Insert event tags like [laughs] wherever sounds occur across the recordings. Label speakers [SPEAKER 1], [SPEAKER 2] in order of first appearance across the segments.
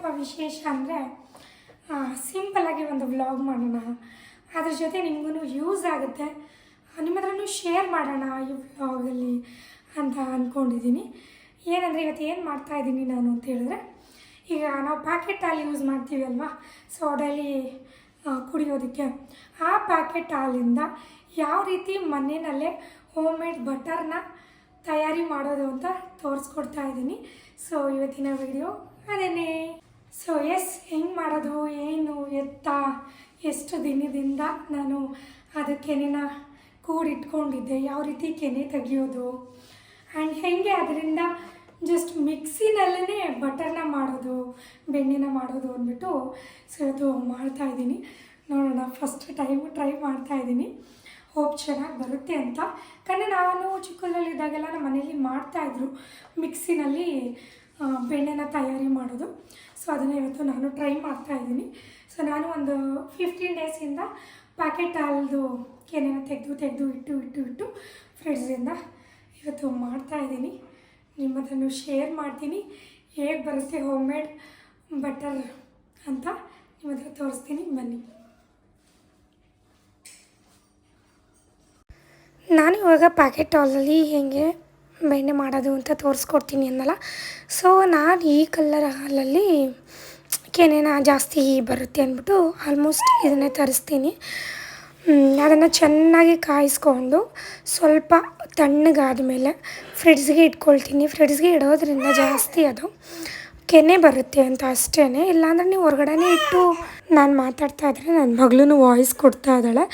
[SPEAKER 1] ಏನಪ್ಪ ವಿಶೇಷ ಅಂದರೆ ಸಿಂಪಲ್ಲಾಗಿ ಒಂದು ವ್ಲಾಗ್ ಮಾಡೋಣ. ಅದ್ರ ಜೊತೆ ನಿಮಗೂ ಯೂಸ್ ಆಗುತ್ತೆ. ನಿಮ್ಮ ಹತ್ರನೂ ಶೇರ್ ಮಾಡೋಣ ಈ ವ್ಲಾಗಲ್ಲಿ ಅಂತ ಅಂದ್ಕೊಂಡಿದ್ದೀನಿ ಏನಂದರೆ ಇವತ್ತು ಏನು ಮಾಡ್ತಾಯಿದ್ದೀನಿ ನಾನು ಅಂತ ಹೇಳಿದ್ರೆ, ಈಗ ನಾವು ಪ್ಯಾಕೆಟ್ ಹಾಲು ಯೂಸ್ ಮಾಡ್ತೀವಿ ಅಲ್ವಾ? ಸೊ ಡೈಲಿ ಕುಡಿಯೋದಕ್ಕೆ. ಆ ಪ್ಯಾಕೆಟ್ ಹಾಲಿಂದ ಯಾವ ರೀತಿ ಮನೆಯಲ್ಲೇ ಹೋಮ್ ಮೇಡ್ ಬಟರ್ನ ತಯಾರಿ ಮಾಡೋದು ಅಂತ ತೋರಿಸ್ಕೊಡ್ತಾ ಇದ್ದೀನಿ. ಸೊ ಇವತ್ತಿನ ವಿಡಿಯೋ ಅದೇನೇ. ಸೊ ಎಸ್ ಹೆಂಗೆ ಮಾಡೋದು, ಏನು ಎತ್ತ, ಎಷ್ಟು ದಿನದಿಂದ ನಾನು ಅದು ಕೆನೆನ ಕೂಡಿಟ್ಕೊಂಡಿದ್ದೆ, ಯಾವ ರೀತಿ ಕೆನೆ ತೆಗಿಯೋದು? ಆ್ಯಂಡ್ ಹೇಗೆ ಅದರಿಂದ ಜಸ್ಟ್ ಮಿಕ್ಸಿನಲ್ಲೇ ಬಟರ್ನ ಮಾಡೋದು, ಬೆಣ್ಣೆನ ಮಾಡೋದು ಅಂದ್ಬಿಟ್ಟು ಸೊ ಇದು ಮಾಡ್ತಾಯಿದ್ದೀನಿ ನೋಡೋಣ ಫಸ್ಟ್ ಟೈಮು ಟ್ರೈ ಮಾಡ್ತಾಯಿದ್ದೀನಿ ಹೋಪ್ ಚೆನ್ನಾಗಿ ಬರುತ್ತೆ ಅಂತ. ಕಣ್ಣು ನಾನು ಚಿಕ್ಕದಲ್ಲಿದ್ದಾಗೆಲ್ಲ ನಮ್ಮ ಮನೇಲಿ ಮಾಡ್ತಾಯಿದ್ರು ಮಿಕ್ಸಿನಲ್ಲಿ ಬೆಣ್ಣೆನ ತಯಾರಿ ಮಾಡೋದು. ಸೊ ಅದನ್ನು ಇವತ್ತು ನಾನು ಟ್ರೈ ಮಾಡ್ತಾ ಇದ್ದೀನಿ. ಸೊ ನಾನು ಒಂದು ಫಿಫ್ಟೀನ್ ಡೇಸಿಂದ ಪ್ಯಾಕೆಟ್ ಹಾಲ್ದು ಕೆನೆನ ತೆಗೆದು ತೆಗೆದು ಇಟ್ಟು ಇಟ್ಟು ಇಟ್ಟು ಫ್ರಿಡ್ಜಿಂದ ಇವತ್ತು ಮಾಡ್ತಾಯಿದ್ದೀನಿ ನಿಮ್ಮ ಅದನ್ನು ಶೇರ್ ಮಾಡ್ತೀನಿ. ಹೇಗೆ ಬರುತ್ತೆ ಹೋಮ್ ಮೇಡ್ ಬಟರ್ ಅಂತ ನಿಮ್ಮ ಹತ್ರ ತೋರಿಸ್ತೀನಿ. ಬನ್ನಿ. ನಾನು ಇವಾಗ ಪ್ಯಾಕೆಟ್ ಹಾಲಲ್ಲಿ ಹೇಗೆ ಬೆಣ್ಣೆ ಮಾಡೋದು ಅಂತ ತೋರಿಸ್ಕೊಡ್ತೀನಿ ಅನ್ನಲ್ಲ. ಸೊ ನಾನು ಈ ಕಲ್ಲರ್ ಹಾಲಲ್ಲಿ ಕೆನೆನ ಜಾಸ್ತಿ ಬರುತ್ತೆ ಅಂದ್ಬಿಟ್ಟು ಆಲ್ಮೋಸ್ಟ್ ಇದನ್ನೇ ತರಿಸ್ತೀನಿ. ಅದನ್ನು ಚೆನ್ನಾಗಿ ಕಾಯಿಸ್ಕೊಂಡು ಸ್ವಲ್ಪ ತಣ್ಣಗಾದ ಮೇಲೆ ಫ್ರಿಡ್ಜ್ಗೆ ಇಟ್ಕೊಳ್ತೀನಿ. ಫ್ರಿಡ್ಜ್ಗೆ ಇಡೋದ್ರಿಂದ ಜಾಸ್ತಿ ಅದು ಕೆನೆ ಬರುತ್ತೆ ಅಂತ ಅಷ್ಟೇ ಇಲ್ಲಾಂದ್ರೆ ನೀವು ಹೊರಗಡೆನೇ ಇಟ್ಟು ನಾನು ಮಾತಾಡ್ತಾ ಇದ್ರೆ ನನ್ನ ಮಗಳೂ ವಾಯ್ಸ್ ಕೊಡ್ತಾ ಇದ್ದಾಳೆ.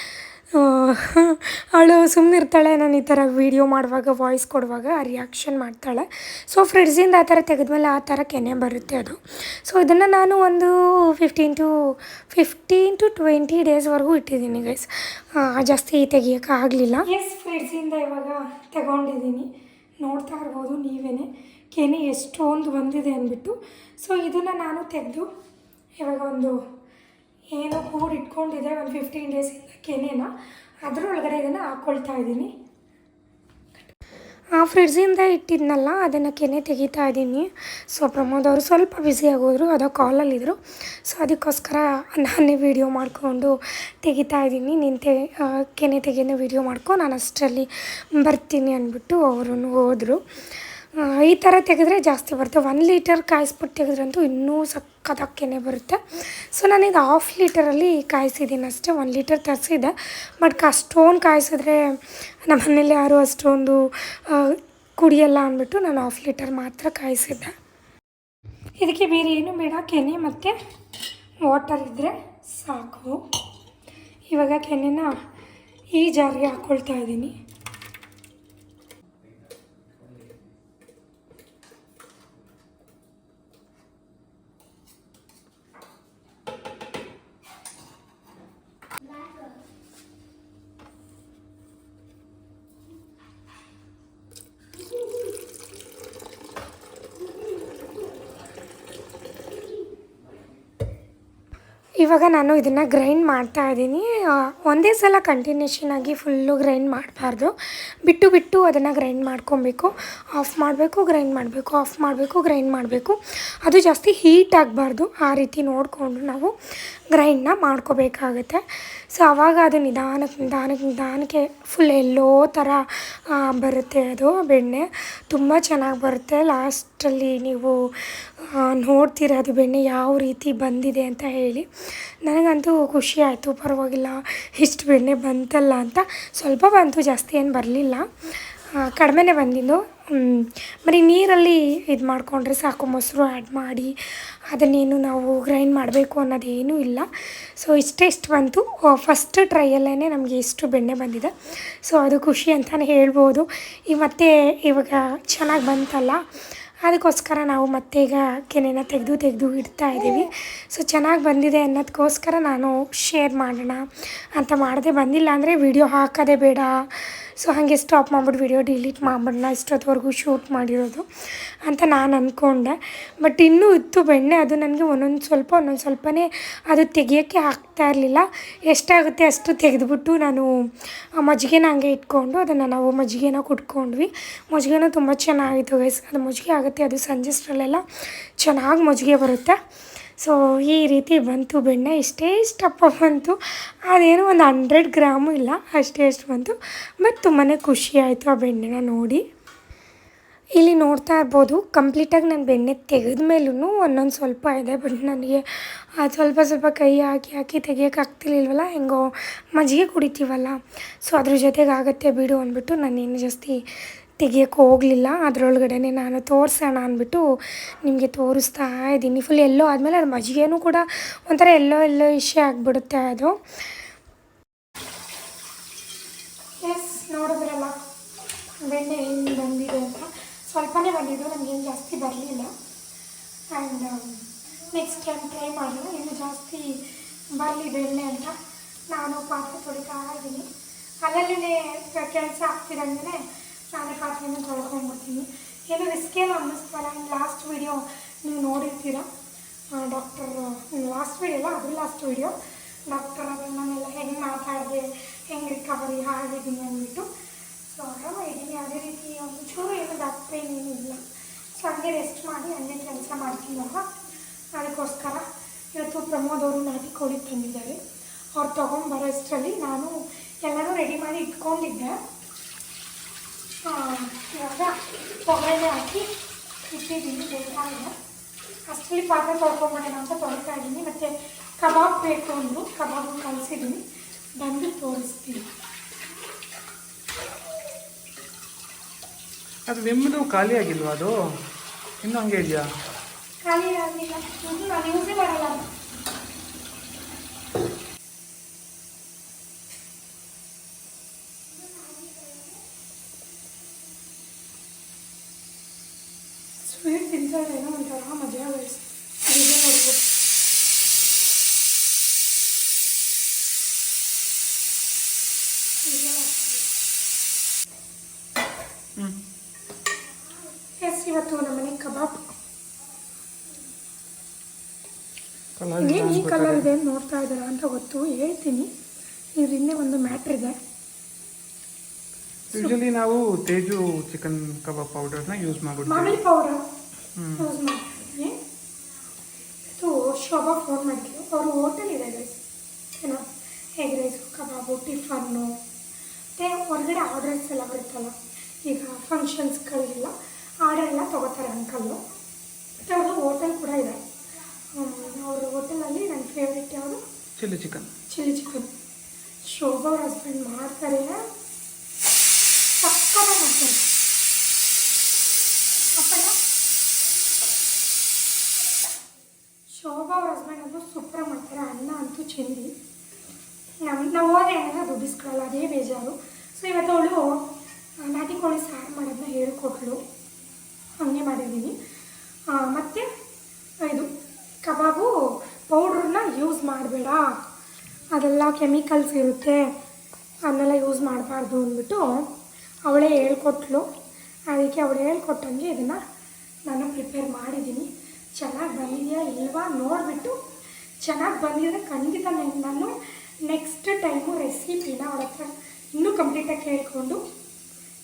[SPEAKER 1] ಅವಳು ಸುಮ್ಮನೆ ಇರ್ತಾಳೆ, ನಾನು ಈ ಥರ ವೀಡಿಯೋ ಮಾಡುವಾಗ ವಾಯ್ಸ್ ಕೊಡುವಾಗ ರಿಯಾಕ್ಷನ್ ಮಾಡ್ತಾಳೆ. ಸೊ ಫ್ರಿಡ್ಜಿಂದ ಆ ಥರ ತೆಗೆದ್ಮೇಲೆ ಆ ಥರ ಕೆನೆ ಬರುತ್ತೆ ಅದು. ಸೊ ಇದನ್ನು ನಾನು ಒಂದು fifteen to fifteen to twenty ಡೇಸ್ವರೆಗೂ ಇಟ್ಟಿದ್ದೀನಿ ಗೈಸ್ ಜಾಸ್ತಿ ತೆಗಿಯೋಕೆ ಆಗಲಿಲ್ಲ. ಎಸ್ ಫ್ರಿಡ್ಜಿಂದ ಇವಾಗ ತಗೊಂಡಿದ್ದೀನಿ. ನೋಡ್ತಾ ಇರ್ಬೋದು ನೀವೇ ಕೆನೆ ಎಷ್ಟೊಂದು ಬಂದಿದೆ ಅಂದ್ಬಿಟ್ಟು. ಸೊ ಇದನ್ನು ನಾನು ತೆಗೆದು ಇವಾಗ ಒಂದು ಏನೋ ಕೂಡಿ ಇಟ್ಕೊಂಡಿದೆ, ಒಂದು ಫಿಫ್ಟೀನ್ ಡೇಸಿಂದ ಕೆನೆನ. ಅದರೊಳಗಡೆ ಇದನ್ನು ಹಾಕ್ಕೊಳ್ತಾ ಇದ್ದೀನಿ. ಆ ಫ್ರಿಡ್ಜಿಂದ ಇಟ್ಟಿದ್ನಲ್ಲ, ಅದನ್ನು ಕೆನೆ ತೆಗಿತಾ ಇದ್ದೀನಿ. ಸೊ ಪ್ರಮೋದ್ ಅವರು ಸ್ವಲ್ಪ ಬ್ಯುಸಿ ಆಗೋದ್ರು, ಅದೋ ಕಾಲಲ್ಲಿದ್ದರು ಸೊ ಅದಕ್ಕೋಸ್ಕರ ನಾನೇ ವೀಡಿಯೋ ಮಾಡಿಕೊಂಡು ತೆಗಿತಾ ಇದ್ದೀನಿ. ನಿಂತೆ ಕೆನೆ ತೆಗೆಯೋ ವೀಡಿಯೋ ಮಾಡ್ಕೊ, ನಾನು ಅಷ್ಟರಲ್ಲಿ ಬರ್ತೀನಿ ಅಂದ್ಬಿಟ್ಟು ಅವರು ಹೋದರು. ಈ ಥರ ತೆಗೆದ್ರೆ ಜಾಸ್ತಿ ಬರುತ್ತೆ. ಒನ್ ಲೀಟರ್ ಕಾಯಿಸ್ಬಿಟ್ಟು ತೆಗೆದ್ರಂತೂ ಇನ್ನೂ ಸಕ್ಕತ್ತಾಗಿ ಕೆನೆ ಬರುತ್ತೆ. ಸೊ ನಾನೀಗ ಹಾಫ್ ಲೀಟರಲ್ಲಿ ಕಾಯಿಸಿದ್ದೀನಿ ಅಷ್ಟೇ. ಒನ್ ಲೀಟರ್ ತರಿಸಿದ್ದೆ. ಬಟ್ ಅಷ್ಟೊಂದು ಕಾಯಿಸಿದ್ರೆ ನಮ್ಮ ಮನೇಲಿ ಯಾರೂ ಅಷ್ಟೊಂದು ಕುಡಿಯಲ್ಲ ಅಂದ್ಬಿಟ್ಟು ನಾನು ಹಾಫ್ ಲೀಟರ್ ಮಾತ್ರ ಕಾಯಿಸಿದ್ದೆ. ಇದಕ್ಕೆ ಬೇರೆ ಏನು ಬೇಡ. ಕೆನೆ ಮತ್ತು ವಾಟರ್ ಇದ್ದರೆ ಸಾಕು. ಇವಾಗ ಕೆನೆನ ಈ ಜಾರಿಗೆ ಹಾಕ್ಕೊಳ್ತಾ ಇದ್ದೀನಿ ಇವಾಗ ನಾನು ಇದನ್ನು ಗ್ರೈಂಡ್ ಮಾಡ್ತಾ ಇದ್ದೀನಿ. ಒಂದೇ ಸಲ ಕಂಟಿನ್ಯೂಷನ್ ಆಗಿ ಫುಲ್ಲು ಗ್ರೈಂಡ್ ಮಾಡಬಾರ್ದು. ಬಿಟ್ಟು ಬಿಟ್ಟು ಅದನ್ನು ಗ್ರೈಂಡ್ ಮಾಡ್ಕೊಬೇಕು. ಆಫ್ ಮಾಡಬೇಕು ಗ್ರೈಂಡ್ ಮಾಡಬೇಕು. ಆಫ್ ಮಾಡಬೇಕು ಗ್ರೈಂಡ್ ಮಾಡಬೇಕು. ಅದು ಜಾಸ್ತಿ ಹೀಟ್ ಆಗಬಾರ್ದು. ಆ ರೀತಿ ನೋಡಿಕೊಂಡು ನಾವು ಗ್ರೈಂಡ್ನ ಮಾಡ್ಕೋಬೇಕಾಗುತ್ತೆ. ಸೊ ಆವಾಗ ಅದು ನಿಧಾನಕ್ಕೆ ನಿಧಾನಕ್ಕೆ ನಿಧಾನಕ್ಕೆ ಫುಲ್ ಎಲ್ಲೋ ಥರ ಬರುತ್ತೆ ಅದು ಬೆಣ್ಣೆ. ತುಂಬ ಚೆನ್ನಾಗಿ ಬರುತ್ತೆ. ಲಾಸ್ಟಲ್ಲಿ ನೀವು ನೋಡ್ತೀರ ಅದು ಬೆಣ್ಣೆ ಯಾವ ರೀತಿ ಬಂದಿದೆ ಅಂತ ಹೇಳಿ. ನನಗಂತೂ ಖುಷಿ ಆಯಿತು. ಪರವಾಗಿಲ್ಲ, ಇಷ್ಟು ಬೆಣ್ಣೆ ಬಂತಲ್ಲ ಅಂತ. ಸ್ವಲ್ಪ ಬಂತು, ಜಾಸ್ತಿ ಏನು ಬರಲಿಲ್ಲ. ಕಡಿಮೆನೇ ಬಂದಿದ್ದು. ಬರೀ ನೀರಲ್ಲಿ ಇದು ಮಾಡಿಕೊಂಡ್ರೆ ಸಾಕು, ಮೊಸರು ಆ್ಯಡ್ ಮಾಡಿ ಅದನ್ನೇನು ನಾವು ಗ್ರೈಂಡ್ ಮಾಡಬೇಕು ಅನ್ನೋದೇನೂ ಇಲ್ಲ. ಸೊ ಇಷ್ಟೇ ಇಷ್ಟು ಬಂತು. ಫಸ್ಟ್ ಟ್ರೈಯಲ್ಲೇ ನಮಗೆ ಇಷ್ಟು ಬೆಣ್ಣೆ ಬಂದಿದೆ. ಸೊ ಅದು ಖುಷಿ ಅಂತಲೇ ಹೇಳ್ಬೋದು. ಈ ಮತ್ತೆ ಇವಾಗ ಚೆನ್ನಾಗಿ ಬಂತಲ್ಲ, ಅದಕ್ಕೋಸ್ಕರ ನಾವು ಮತ್ತೆ ಈಗ ಕೆನೆನ ತೆಗೆದು ತೆಗೆದು ಇಡ್ತಾ ಇದ್ದೀವಿ. ಸೊ ಚೆನ್ನಾಗಿ ಬಂದಿದೆ ಅನ್ನೋದಕ್ಕೋಸ್ಕರ ನಾನು ಶೇರ್ ಮಾಡೋಣ ಅಂತ ಮಾಡದೆ ಬಂದಿಲ್ಲ ಅಂದರೆ ವಿಡಿಯೋ ಹಾಕೋದೇ ಬೇಡ. ಸೊ ಹಾಗೆ ಸ್ಟಾಪ್ ಮಾಡ್ಬಿಟ್ಟು ವಿಡಿಯೋ ಡಿಲೀಟ್ ಮಾಡ್ಬಿಡೋಣ. ಇಷ್ಟೊತ್ತವರೆಗೂ ಶೂಟ್ ಮಾಡಿರೋದು ಅಂತ ನಾನು ಅಂದ್ಕೊಂಡೆ ಬಟ್ ಇನ್ನೂ ಇತ್ತು ಬೆಣ್ಣೆ, ಅದು ನನಗೆ ಒಂದೊಂದು ಸ್ವಲ್ಪ, ಒಂದೊಂದು ಸ್ವಲ್ಪನೇ ಅದು ತೆಗಿಯೋಕ್ಕೆ ಆಗ್ತಾ ಇರಲಿಲ್ಲ. ಎಷ್ಟಾಗುತ್ತೆ ಅಷ್ಟು ತೆಗೆದುಬಿಟ್ಟು ನಾನು, ಆ ಮಜ್ಜಿಗೆನ ಹಂಗೆ ಇಟ್ಕೊಂಡು ಅದನ್ನು ನಾವು ಮಜ್ಜಿಗೆನ ಕುಟ್ಕೊಂಡ್ವಿ. ಮಜ್ಜಿಗೆನೂ ತುಂಬ ಚೆನ್ನಾಗಿತ್ತು ಗೈಸ್ ಅದು ಮಜ್ಜಿಗೆ ಆಗುತ್ತೆ, ಅದು ಸಂಜೆಸ್ಟ್ರಲ್ಲೆಲ್ಲ ಚೆನ್ನಾಗಿ ಮಜ್ಜಿಗೆ ಬರುತ್ತೆ. ಸೊ, ಈ ರೀತಿ ಬಂತು, ಬೆಣ್ಣೆ ಇಷ್ಟೇ ಇಷ್ಟಪ್ಪ ಬಂತು. ಅದೇನು ಒಂದು ಹಂಡ್ರೆಡ್ ಗ್ರಾಮು ಇಲ್ಲ, ಅಷ್ಟೇ ಅಷ್ಟು ಬಂತು. ಬಟ್ ತುಂಬಾ ಖುಷಿ ಆಯಿತು ಆ ಬೆಣ್ಣೆನ ನೋಡಿ. ಇಲ್ಲಿ ನೋಡ್ತಾ ಇರ್ಬೋದು, ಕಂಪ್ಲೀಟಾಗಿ ನಾನು ಬೆಣ್ಣೆ ತೆಗೆದ ಮೇಲೂ ಒಂದೊಂದು ಸ್ವಲ್ಪ ಇದೆ, ಬಟ್ ನನಗೆ ಅದು ಸ್ವಲ್ಪ ಸ್ವಲ್ಪ ಕೈ ಹಾಕಿ ಹಾಕಿ ತೆಗಿಯೋಕ್ಕಾಗ್ತಿರ್ಲಿಲ್ವಲ್ಲ ಹೆಂಗೋ ಮಜ್ಜಿಗೆ ಕುಡಿತೀವಲ್ಲ. ಸೊ, ಅದ್ರ ಜೊತೆಗೆ ಆಗುತ್ತೆ ಬಿಡು ಅಂದ್ಬಿಟ್ಟು ನಾನೇನು ಜಾಸ್ತಿ ತೆಗಿಯೋಕ್ಕೆ ಹೋಗಲಿಲ್ಲ. ಅದರೊಳಗಡೆ ನಾನು ತೋರಿಸೋಣ ಅಂದ್ಬಿಟ್ಟು ನಿಮಗೆ ತೋರಿಸ್ತಾ ಇದ್ದೀನಿ. ಫುಲ್ ಎಲ್ಲೋ ಆದಮೇಲೆ ಅದು ಮಜ್ಜಿಗೆನೂ ಕೂಡ ಒಂಥರ ಎಲ್ಲೋ ಎಲ್ಲೋ ಇಶ್ಯೂ ಆಗಿಬಿಡುತ್ತೆ ಅದು. ಎಸ್ ನೋಡಿದ್ರಲ್ಲ, ಬೆಣ್ಣೆ ಹೆಂಗೆ ಬಂದಿದೆ ಅಂತ. ಸ್ವಲ್ಪನೇ ಬಂದಿದ್ದು ನನಗೇನು ಜಾಸ್ತಿ ಬರಲಿಲ್ಲ. ಆ್ಯಂಡ್ ನೆಕ್ಸ್ಟ್ ಟೈಮ್ ಟ್ರೈ ಮಾಡಿಲ್ಲ ಇನ್ನು ಜಾಸ್ತಿ ಬರಲಿ ಬೆಣ್ಣೆ ಅಂತ ನಾನು ಪಾತ್ರೆ ತೊಳಿತಾ ಇದ್ದೀನಿ. ಅಲ್ಲಲ್ಲೇ ಕೆಲಸ ಆಗ್ತಿರಂಗೆ ನಾನೇ ಪಾತ್ರೆಯನ್ನು ತೊಳ್ಕೊಂಡ್ಬಿಡ್ತೀನಿ ಏನು ರಿಸ್ಕ್ ಏನು ಇನ್ನು ಲಾಸ್ಟ್ ವಿಡಿಯೋ ನೀವು ನೋಡಿರ್ತೀರ? ಡಾಕ್ಟರ್ ಲಾಸ್ಟ್ ವೀಡಿಯೋ ಅಲ್ಲ ಅದು ಲಾಸ್ಟ್ ವೀಡಿಯೋ ಡಾಕ್ಟರ್ ಅದನ್ನೆಲ್ಲ ಹೆಂಗೆ ಮಾತಾಡಿದೆ, ಹೆಂಗೆ ರಿಕವರಿ ಆಗಿದ್ದೀನಿ ಅಂದ್ಬಿಟ್ಟು. ಸೊ ಆರಾಮಾಗಿದ್ದೀನಿ ಅದೇ ರೀತಿ ಒಂದು ಚೂರು ಏನು ಬ್ಯಾಕ್ ಪೇನ್ ಏನಿಲ್ಲ ಸೊ ಹಂಗೆ ರೆಸ್ಟ್ ಮಾಡಿ, ಹಂಗೆ ಕೆಲಸ ಮಾಡ್ತೀನಲ್ಲ ಅದಕ್ಕೋಸ್ಕರ ಇವತ್ತು ಪ್ರಮೋದ್ ಅವರು ನಾಟಿ ಕೋಳಿ ತಂದಿದ್ದಾರೆ. ಅವ್ರು ತೊಗೊಂಬರೋ ಅಷ್ಟರಲ್ಲಿ ನಾನು ಎಲ್ಲನೂ ರೆಡಿ ಮಾಡಿ ಇಟ್ಕೊಂಡಿದ್ದೆ. ಇವಾಗ ಹಾಕಿ ಇಟ್ಟಿದ್ದೀನಿ ಅಷ್ಟರಲ್ಲಿ ಪಾತ್ರೆ ತೊಳ್ಕೊಂಬಿಡೋಣ ಅಂತ ತೊಳ್ತಾ ಇದ್ದೀನಿ ಮತ್ತು ಕಬಾಬ್ ಬೇಕು ಅಂದರು ಕಬಾಬ್ ಕಲಿಸಿದ್ದೀನಿ ಬಂದು ತೋರಿಸ್ತೀನಿ
[SPEAKER 2] ಅದು ವಿಮ್ದು ಖಾಲಿ ಆಗಿಲ್ವಾ ಅದು? ಇನ್ನೂ ಹಂಗೆ ಇದೆಯಾ?
[SPEAKER 1] ಖಾಲಿ ಆಗಿಲ್ಲ ನಾನು ಯೂಸೇ ಮಾಡಲ್ಲ. ಸ್ವೀಟ್ ತಿಂತಾಳೆ ಏನೋ ಒಂಥರ ಮಜಾ ಬಯಸಿ ಅಡಿಗೆ ನೋಡ್ಬೋದು ಎಸ್ ಇವತ್ತು ನಮ್ಮನೆ ಕಬಾಬ್
[SPEAKER 2] ಕಲರ್
[SPEAKER 1] ಈ ಕಲರ್ ಇದೆ ಅಂತ ನೋಡ್ತಾ ಇದ್ದೀರಾ ಅಂತ ಗೊತ್ತು ಹೇಳ್ತೀನಿ ಇದರಿಂದ ಒಂದು ಮ್ಯಾಟ್ರ್ ಇದೆ
[SPEAKER 2] ಯೂಶಲಿ ನಾವು ತೇಜು ಚಿಕನ್ ಕಬಾಬ್ ಪೌಡರ್ನ ಯೂಸ್ ಮಾಡ್ಬಿಡ್ತೀವಿ.
[SPEAKER 1] ಮಾಮೂಲಿ ಪೌಡರ್. ಯೂಸ್ ಮಾಡ್ತೀನಿ ಇದು ಶೋಭಾ ಫೋನ್ ಮಾಡಿದ್ರು ಅವರು ಹೋಟೆಲ್ ಇದೆ ಗೈಸ್ ಏನೋ ಎಗ್ ರೈಸು ಕಬಾಬು ಟಿಫನ್ನು ಮತ್ತು ಹೊರಗಡೆ ಆರ್ಡರ್ಸ್ ಎಲ್ಲ ಬರುತ್ತಲ್ಲ. ಈಗ ಫಂಕ್ಷನ್ಸ್ಗಳಿಗೆಲ್ಲ ಆರ್ಡರ್ ಎಲ್ಲ ತೊಗೋತಾರೆ ಅಂಕಲ್ಲು ಮತ್ತು ಅವ್ರದ್ದು ಹೋಟೆಲ್ ಕೂಡ ಇದೆ. ಅವ್ರ ಹೋಟೆಲಲ್ಲಿ ನನ್ನ ಫೇವ್ರೆಟ್ ಯಾವುದು?
[SPEAKER 2] Chilli chicken
[SPEAKER 1] chilli chicken Shobha ಅವ್ರ ಹಸ್ಬೆಂಡ್ ಮಾಡ್ತಾರೆ. ಸಕ್ಕತ್ತಾಗಿ ಮಾಡ್ತಾರೆ. ಅಪ್ಪಯ್ಯ. ಶೋಭಾ ಅವ್ರ ಹಸ್ಬೆಂಡ್ ಅದು ಸೂಪರ್ ಮಾಡ್ತಾರೆ? ಅನ್ನ ಅಂತೂ ಚೆಂದಿ. ನಮ್ಮ ನಾವು ಹೋದ್ರೆ ಏನಾದ್ರೆ ಅದೇ ಬೇಜಾರು. ಸೊ ಇವತ್ತು ಅವಳು ನಾಟಿ ಕೋಳಿ ಸಾರು ಮಾಡೋದನ್ನ ಹೇಳ್ಕೊಟ್ಲು ಹಾಗೆ ಮಾಡಿದ್ದೀನಿ. ಮತ್ತು, ಇದು, ಕಬಾಬು ಪೌಡ್ರನ್ನ ಯೂಸ್ ಮಾಡಬೇಡ. ಅದೆಲ್ಲ ಕೆಮಿಕಲ್ಸ್ ಇರುತ್ತೆ. ಅದನ್ನೆಲ್ಲ ಯೂಸ್ ಮಾಡಬಾರ್ದು ಅಂದ್ಬಿಟ್ಟು ಅವಳೇ ಹೇಳ್ಕೊಟ್ಲು. ಅದಕ್ಕೆ ಅವಳು ಹೇಳ್ಕೊಟ್ಟಂಗೆ ಇದನ್ನು ನಾನು ಪ್ರಿಪೇರ್ ಮಾಡಿದ್ದೀನಿ. ಚೆನ್ನಾಗಿ ಬಂದಿದೆಯಾ ಇಲ್ವಾ ನೋಡಿಬಿಟ್ಟು ಚೆನ್ನಾಗಿ ಬಂದಿದ್ರೆ ಖಂಡಿತ ನಾನು- ನಾನು ನೆಕ್ಸ್ಟ್ ಟೈಮು ರೆಸಿಪಿನ ಅವಳ ಹತ್ರ ಇನ್ನೂ ಕಂಪ್ಲೀಟಾಗಿ ಕೇಳಿಕೊಂಡು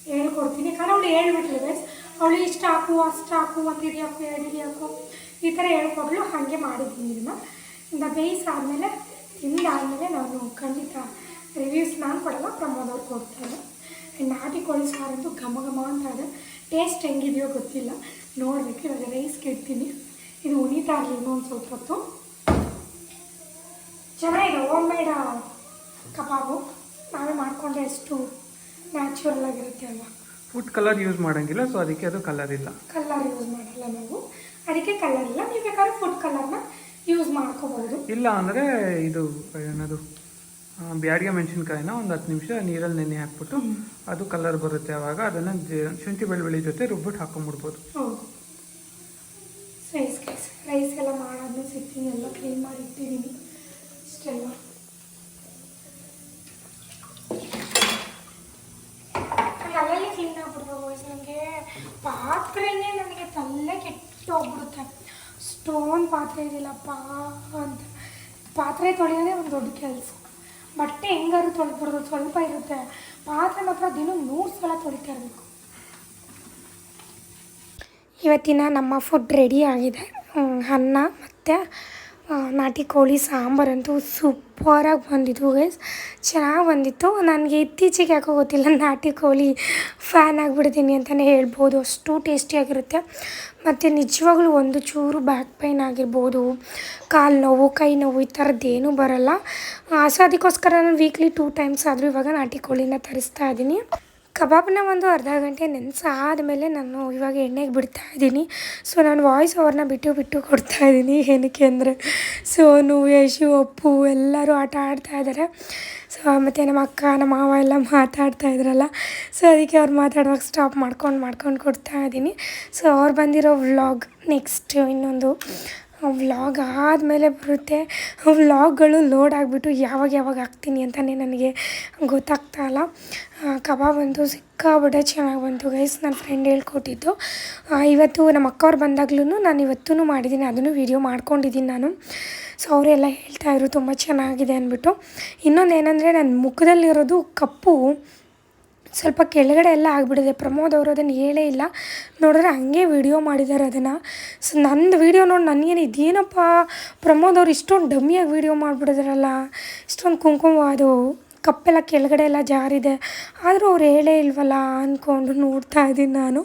[SPEAKER 1] ಹೇಳ್ಕೊಡ್ತೀನಿ. ಯಾಕಂದರೆ ಅವಳು ಹೇಳ್ಬಿಟ್ಲು ಗೈಸ್ ಅವಳು ಇಷ್ಟು ಹಾಕು, ಅಷ್ಟು ಹಾಕು, ಒಂದು ಇಡಿ ಹಾಕು, ಎರಡು ಇಡಿ ಹಾಕು, ಈ ಥರ ಹೇಳ್ಕೊಡ್ಲು ಹಾಗೆ ಮಾಡಿದ್ದೀನಿ ಇದನ್ನು. ಇಂದ ಬೇಯಿಸಾದ್ಮೇಲೆ ತಿಂದಾದಮೇಲೆ ನಾನು ಖಂಡಿತ ರಿವ್ಯೂಸ್ ನಾನು ಕೊಡಲ್ಲ ಪ್ರಮೋದ್ ಅವ್ರು ಕೊಡ್ತಾರೆ ನಾಟಿ ಕೋಳಿ ಸಾರಂತೂ ಘಮ ಘಮ ಅಂತ ಇದೆ. ಟೇಸ್ಟ್ ಹೆಂಗಿದೆಯೋ ಗೊತ್ತಿಲ್ಲ. ನೋಡಬೇಕು ಇವಾಗ ರೈಸ್ಗೆ ಇಡ್ತೀನಿ. ಇದು ಉಣಿತಾ ಇರಲಿ ಇನ್ನೊಂದು ಸ್ವಲ್ಪ ಹೊತ್ತು. ಚೆನ್ನಾಗಿದೆ ಓಮ್ ಮೇಡ ಕಬಾಬು. ನಾವೇ ಮಾಡಿಕೊಂಡ್ರೆ ಎಷ್ಟು ನ್ಯಾಚುರಲ್ ಆಗಿರುತ್ತೆ ಅಲ್ವಾ?
[SPEAKER 2] ಫುಡ್ ಕಲರ್ ಯೂಸ್ ಮಾಡಂಗಿಲ್ಲ ಸೊ ಅದಕ್ಕೆ ಅದು ಕಲರ್ ಇಲ್ಲ.
[SPEAKER 1] ಕಲರ್ ಯೂಸ್ ಮಾಡಲ್ಲ ನಾವು. ಅದಕ್ಕೆ ಕಲರ್ ಇಲ್ಲ. ನೀವು ಬೇಕಾದ್ರೆ ಫುಡ್ ಕಲರ್ನ ಯೂಸ್ ಮಾಡ್ಕೋಬಹುದು
[SPEAKER 2] ಇಲ್ಲ ಅಂದರೆ ಇದು ಏನದು? ಬ್ಯಾಡಿಗೆ ಮೆಣಸಿನ್ಕಾಯಿನ ಒಂದು ಹತ್ತು ನಿಮಿಷ ನೀರಲ್ಲಿ ನೆನೆ ಹಾಕ್ಬಿಟ್ಟು ಅದು ಕಲರ್ ಬರುತ್ತೆ ಆವಾಗ ಅದನ್ನು ಶುಂಠಿ ಬೆಳ್ಳುಳ್ಳಿ ಜೊತೆ ರುಬ್ಬಿಟ್ಟು ಹಾಕೊಂಡ್ಬಿಡ್ಬೋದು
[SPEAKER 1] ರೈಸ್ ರೈಸ್ ಎಲ್ಲ ಮಾಡಾದ್ಮೇಲೆ ಸಿಗ್ತೀನಿ ಎಲ್ಲ ಕ್ಲೀನ್ ಮಾಡಿ ಇಟ್ಟಿದ್ದೀನಿ ಇಷ್ಟೆಲ್ಲ ಅಲ್ಲಲ್ಲಿ ಕ್ಲೀನ್ ಆಗ್ಬಿಡ್ಬೇಕು ನನಗೆ ಪಾತ್ರೆನೇ ನನಗೆ ತಲೆ ಕೆಟ್ಟೋಗ್ಬಿಡುತ್ತೆ. ಸ್ಟೋನ್ ಪಾತ್ರೆ ಇದೆಯಲ್ಲಪ್ಪ ಅಂತ. ಪಾತ್ರೆ ತೊಳೆಯೋದೇ ಒಂದು ದೊಡ್ಡ ಕೆಲಸ. ಬಟ್ಟೆ ಹೆಂಗಾದ್ರು ತೊಳ್ಬಿಡೋದು ಸ್ವಲ್ಪ ಇರುತ್ತೆ. ಪಾತ್ರೆ ಮಾತ್ರ ದಿನ ನೂರು ಸಲ ತೊಳಿತಾ ಇರಬೇಕು. ಇವತ್ತಿನ ನಮ್ಮ ಫುಡ್ ರೆಡಿ ಆಗಿದೆ. ಅನ್ನ ಮತ್ತು ನಾಟಿ ಕೋಳಿ ಸಾಂಬಾರಂತೂ ಸೂಪರಾಗಿ ಬಂದಿತ್ತು ಗೈಸ್ ಚೆನ್ನಾಗಿ ಬಂದಿತ್ತು. ನನಗೆ ಇತ್ತೀಚೆಗೆ ಯಾಕೋ ಗೊತ್ತಿಲ್ಲ, ನಾಟಿ ಕೋಳಿ ಫ್ಯಾನ್ ಆಗಿಬಿಡ್ತೀನಿ ಅಂತಲೇ ಹೇಳ್ಬೋದು. ಅಷ್ಟು ಟೇಸ್ಟಿಯಾಗಿರುತ್ತೆ ಮತ್ತು ನಿಜವಾಗ್ಲೂ ಒಂದು ಚೂರು ಬ್ಯಾಕ್ ಪೈನ್ ಆಗಿರ್ಬೋದು. ಕಾಲು ನೋವು, ಕೈ ನೋವು ಈ ಥರದ್ದೇನೂ ಬರಲ್ಲ. ಸೊ ಅದಕ್ಕೋಸ್ಕರ ನಾನು ವೀಕ್ಲಿ ಟೂ ಟೈಮ್ಸ್ ಆದರೂ ಇವಾಗ ನಾಟಿ ಕೋಳಿನ ತರಿಸ್ತಾ ಇದ್ದೀನಿ. ಕಬಾಬ್ನ ಒಂದು ಅರ್ಧ ಗಂಟೆ ನೆನೆಸಾದ್ಮೇಲೆ ನಾನು ಇವಾಗ ಎಣ್ಣೆಗೆ ಬಿಡ್ತಾ ಇದ್ದೀನಿ. ಸೊ ನಾನು ವಾಯ್ಸ್ ಅವ್ರನ್ನ ಬಿಟ್ಟು ಬಿಟ್ಟು ಕೊಡ್ತಾ ಇದ್ದೀನಿ ಏನಕ್ಕೆ ಅಂದರೆ. ಸೊ ನೂ, ಯಶು ಅಪ್ಪು ಎಲ್ಲರೂ ಆಟ ಆಡ್ತಾ ಇದ್ದಾರೆ. ಸೊ ಮತ್ತು ನಮ್ಮ ಅಕ್ಕ, ನಮ್ಮ ಮಾವ ಎಲ್ಲ ಮಾತಾಡ್ತಾ ಇದ್ರಲ್ಲ. ಸೊ ಅದಕ್ಕೆ ಅವ್ರು ಮಾತಾಡುವಾಗ ಸ್ಟಾಪ್ ಮಾಡ್ಕೊಂಡು ಮಾಡ್ಕೊಂಡು ಕೊಡ್ತಾ ಇದ್ದೀನಿ. ಸೊ ಅವ್ರು ಬಂದಿರೋ ವ್ಲಾಗ್ ನೆಕ್ಸ್ಟ್ ಇನ್ನೊಂದು ವ್ಲಾಗ್ ಆದಮೇಲೆ ಬರುತ್ತೆ. ವ್ಲಾಗ್ಗಳು ಲೋಡ್ ಆಗಿಬಿಟ್ಟು ಯಾವಾಗ ಯಾವಾಗ ಹಾಕ್ತೀನಿ ಅಂತಲೇ ನನಗೆ ಗೊತ್ತಾಗ್ತಾ ಇಲ್ಲ. ಕಬಾಬ್ ಅಂತೂ ಸಿಕ್ಕಾಬಿಟ್ಟೆ ಚೆನ್ನಾಗಿ ಬಂತು ಗೈಸ್ ನನ್ನ ಫ್ರೆಂಡ್ ಹೇಳ್ಕೊಟ್ಟಿದ್ದು. ಇವತ್ತು ನಮ್ಮ ಅಕ್ಕವ್ರು ಬಂದಾಗ್ಲೂ ನಾನು ಇವತ್ತೂ ಮಾಡಿದ್ದೀನಿ. ಅದನ್ನು ವೀಡಿಯೋ ಮಾಡ್ಕೊಂಡಿದ್ದೀನಿ ನಾನು. ಸೊ ಅವರೆಲ್ಲ ಹೇಳ್ತಾಯಿದ್ರು ತುಂಬ ಚೆನ್ನಾಗಿದೆ ಅಂದ್ಬಿಟ್ಟು. ಇನ್ನೊಂದು ಏನಂದರೆ ನನ್ನ ಮುಖದಲ್ಲಿರೋದು ಕಪ್ಪು. ಸ್ವಲ್ಪ ಕೆಳಗಡೆ ಎಲ್ಲ ಆಗಿಬಿಟ್ಟಿದೆ. ಪ್ರಮೋದ್ ಅವರು ಅದನ್ನು ಹೇಳೇ ಇಲ್ಲ. ನೋಡಿದ್ರೆ ಹಂಗೆ ವಿಡಿಯೋ ಮಾಡಿದ್ದಾರೆ ಅದನ್ನು. ಸೊ ನಂದು ವಿಡಿಯೋ ನೋಡಿ ನನಗೇನು ಇದೇನಪ್ಪ? ಪ್ರಮೋದ್ ಅವ್ರು ಇಷ್ಟೊಂದು ಡಮ್ಮಿಯಾಗಿ ವಿಡಿಯೋ ಮಾಡಿಬಿಡಿದ್ರಲ್ಲ ಇಷ್ಟೊಂದು ಕುಂಕುಮ ಅದು ಕಪ್ಪೆಲ್ಲ ಕೆಳಗಡೆ ಎಲ್ಲ ಜಾರಿದೆ. ಆದರೂ ಅವ್ರು ಹೇಳೇ ಇಲ್ವಲ್ಲ ಅಂದ್ಕೊಂಡು ನೋಡ್ತಾ ಇದ್ದೀನಿ ನಾನು.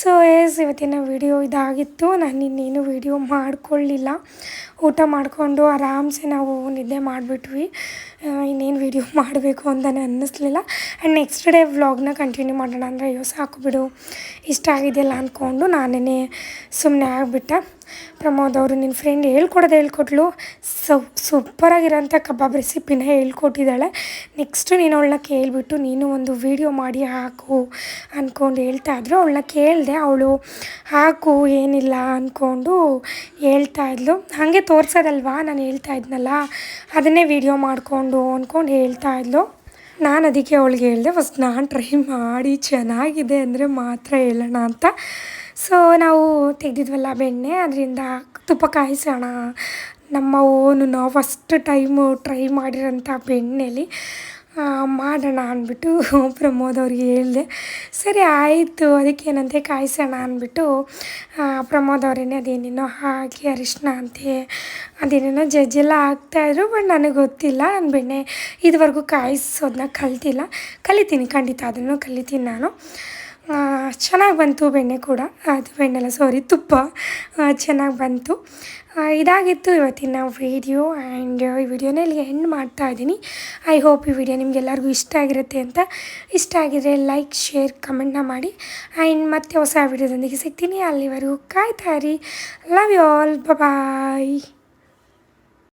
[SPEAKER 1] ಸೊ ಎಸ್ ಇವತ್ತಿನ ವಿಡಿಯೋ ಇದಾಗಿತ್ತು. ನಾನು ಇನ್ನೇನು ವಿಡಿಯೋ ಮಾಡ್ಕೊಳ್ಳಿಲ್ಲ. ಊಟ ಮಾಡಿಕೊಂಡು ಆರಾಮ್ಸೆ ನಾವು ನಿದ್ದೆ ಮಾಡಿಬಿಟ್ವಿ. ಇನ್ನೇನು ವಿಡಿಯೋ [laughs] ಮಾಡಬೇಕು ಅಂತಲೇ ಅನ್ನಿಸ್ಲಿಲ್ಲ. ಆ್ಯಂಡ್ ನೆಕ್ಸ್ಟ್ ಡೇ ವ್ಲಾಗ್ನ ಕಂಟಿನ್ಯೂ ಮಾಡೋಣ. ಅಂದರೆ ಅಯ್ಯೋ, ಸಾಕು ಬಿಡು. ಇಷ್ಟ ಆಗಿದೆಯಲ್ಲ ಅಂದ್ಕೊಂಡು ನಾನೇ ಸುಮ್ಮನೆ ಆಗಿಬಿಟ್ಟೆ. ಪ್ರಮೋದ್ ಅವರು ನಿನ್ನ ಫ್ರೆಂಡ್ ಹೇಳ್ಕೊಡೋದು ಹೇಳ್ಕೊಟ್ಲು. ಸೌ ಸೂಪರಾಗಿರೋಂಥ ಕಬಾಬ್ ರೆಸಿಪಿನ ಹೇಳ್ಕೊಟ್ಟಿದ್ದಾಳೆ. ನೆಕ್ಸ್ಟು ನೀನು ಅವಳನ್ನ ಕೇಳಿಬಿಟ್ಟು ನೀನು ಒಂದು ವೀಡಿಯೋ ಮಾಡಿ ಹಾಕು ಅಂದ್ಕೊಂಡು ಹೇಳ್ತಾ ಇದ್ರು. ಅವಳನ್ನ ಕೇಳಿದೆ ಅವಳು ಹಾಕು, ಏನಿಲ್ಲ ಅಂದ್ಕೊಂಡು ಹೇಳ್ತಾ ಇದ್ಲು. ಹಾಗೆ ತೋರಿಸೋದಲ್ವಾ? ನಾನು ಹೇಳ್ತಾ ಇದ್ನಲ್ಲ. ಅದನ್ನೇ ವೀಡಿಯೋ ಮಾಡಿಕೊಂಡು ಅಂದ್ಕೊಂಡು ಹೇಳ್ತಾ ಇದ್ಲು. ನಾನು ಅದಕ್ಕೆ ಅವಳಿಗೆ ಹೇಳಿದೆ, ಫಸ್ಟ್ ನಾನು ಟ್ರೈ ಮಾಡಿ, ಚೆನ್ನಾಗಿದೆ ಅಂದರೆ ಮಾತ್ರ ಹೇಳೋಣ ಅಂತ. ಸೊ ನಾವು ತೆಗೆದಿದ್ವಲ್ಲ ಬೆಣ್ಣೆ, ಅದರಿಂದ ತುಪ್ಪ ಕಾಯಿಸೋಣ, ನಮ್ಮ ಓನು ನಾವು ಫಸ್ಟ್ ಟೈಮು ಟ್ರೈ ಮಾಡಿರೋಂಥ ಬೆಣ್ಣೆಲಿ ಮಾಡೋಣ ಅಂದ್ಬಿಟ್ಟು ಪ್ರಮೋದ್ ಅವ್ರಿಗೆ ಹೇಳಿದೆ, ಸರಿ ಆಯಿತು ಅದಕ್ಕೇನಂತೆ ಕಾಯಿಸೋಣ ಅಂದ್ಬಿಟ್ಟು ಪ್ರಮೋದ್ ಅವರೇನೆ ಅದೇನೇನೋ ಹಾಕಿ ಅರಿಶಿನ ಅಂತೆ, ಅದೇನೇನೋ ಜಜ್ಜೆಲ್ಲ ಹಾಕ್ತಾಯಿದ್ರು ಬಟ್ ನನಗೆ ಗೊತ್ತಿಲ್ಲ, ನಾನು ಬೆಣ್ಣೆ ಇದುವರೆಗೂ ಕಾಯಿಸೋದನ್ನ ಕಲ್ತಿಲ್ಲ, ಕಲಿತೀನಿ, ಖಂಡಿತ ಅದನ್ನು ಕಲಿತೀನಿ ನಾನು. ಚೆನ್ನಾಗಿ ಬಂತು ಬೆಣ್ಣೆ ಕೂಡ. ಅದು ಬೆಣ್ಣೆಲ್ಲ ಸಾರಿ ತುಪ್ಪ. ಚೆನ್ನಾಗಿ ಬಂತು. ಇದಾಗಿತ್ತು ಇವತ್ತಿನ ವೀಡಿಯೋ ಆ್ಯಂಡ್ ಈ ವಿಡಿಯೋನ ಇಲ್ಲಿಗೆ ಎಂಡ್ ಮಾಡ್ತಾ ಇದ್ದೀನಿ. ಐ ಹೋಪ್ ಈ ವಿಡಿಯೋ ನಿಮಗೆಲ್ಲರಿಗೂ ಇಷ್ಟ ಆಗಿರುತ್ತೆ ಅಂತ. ಇಷ್ಟ ಆಗಿದ್ರೆ ಲೈಕ್ ಶೇರ್ ಕಮೆಂಟ್ನ ಮಾಡಿ. ಆ್ಯಂಡ್ ಮತ್ತೆ ಹೊಸ ವಿಡಿಯೋದೊಂದಿಗೆ ಸಿಗ್ತೀನಿ. ಅಲ್ಲಿವರೆಗೂ ಕಾಯ್ತಾ ಇರಿ. Love you all bye